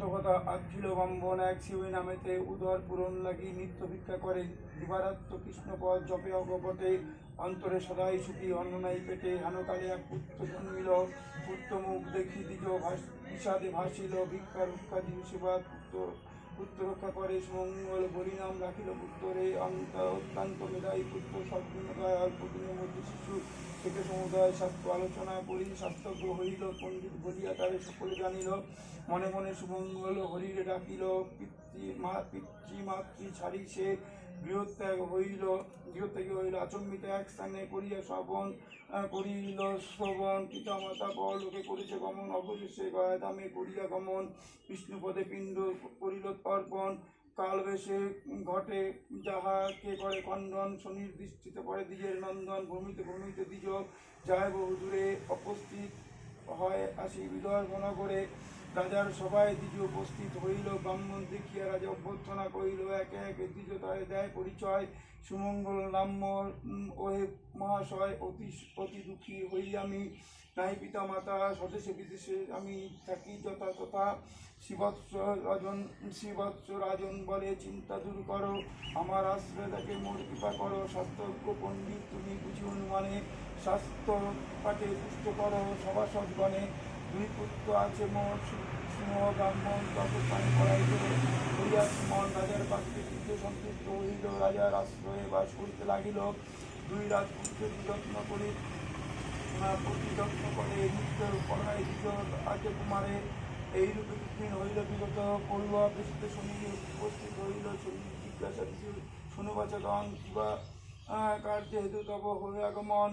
কথা আখিল বাম্বন এক শিবে নামেতে উদর পূরণ লাগি নিত্য ভিক্ষা করে দিবারাত্ম কৃষ্ণপদ জপে অগপটে অন্তরে সদাই সুখী অন্ননাই পেটে হানকালে এক পুত্র জন্মিল। পুত্র মুখ দেখি দিজ ভাস- বিষাদে ভাসিল। ভিক্ষা দিন দিবসেবা পুত্র পুত্র রক্ষা করে মঙ্গল হরিনাম রাখিল পুত্রে অত্যন্ত মেধাই পুত্র সদ্গুণতায় মধ্যে শিশু থেকে সমুদায় শাস্ত্র আলোচনা করি শাস্ত্রজ্ঞ হইল, পণ্ডিত বলিয়া তারে সকলে জানিল। মনে মনে সুমঙ্গল হরিরে ডাকিল, পিতৃ মা, পিতৃ মাতৃ ছাড়ি সে গৃহত্যাগ হইল, গৃহত্যাগী হইল, আচম্বিত এক স্থানে করিয়া শ্রবণ করিল শ্রবণ। পিতা মাতা পরলোকে করেছে গমন, অবশেষে গয়াদামে করিয়া গমন। বিষ্ণুপদে পিণ্ড করিল অর্পণ কালবেশে ঘটে যাহাকে করে খণ্ডন শনির দৃষ্টিতে পড়ে দ্বিজের নন্দন। ভূমিতে ভূমিতে দ্বিজ, যায় বহু দূরে উপস্থিত হয় আসি বিদর্ভনা করে রাজার সভায় দ্বিজ উপস্থিত হইল, ব্রাহ্মণ দেখিয়া রাজা অভ্যর্থনা করিল, একে একে দ্বিজ তারে দেয় পরিচয়। সুমঙ্গল নাম্য ওহে মহাশয়, অতি অতি দুঃখী হই আমি। নাই পিতা মাতা স্বদেশে, বিদেশে আমি থাকি যথা তথা শিবৎস রাজন শিবৎস রাজন বলে, চিন্তা দূর করো, আমার আশ্রয় তাকে মোর কৃপা করো। শাস্ত্রজ্ঞ পণ্ডিত, তুমি বুঝি অনুমানে স্বাস্থ্য পাঠে পুষ্ট করো সভাসদ গণে দুই পুত্র আছে মোর সিংহ, ব্রাহ্মণ তত পানি করাই হইয়া সুমন রাজার বাক্যে চিত্ত সন্তুষ্ট হইল। রাজার আশ্রয়ে বাস করিতে লাগিল। দুই রাজপুত্রের যত্ন করি প্রতি যত্ন করে নিত্য আজে কুমারে। এইরূপে কিছুদিন হইল বিগত পড়ুয়া বেশিতে শুনি উপস্থিত হইল। শুনি জিজ্ঞাসা কিছু শুনবাচগণ কিবা কার্যে হেতু তব হয়ে আগমন?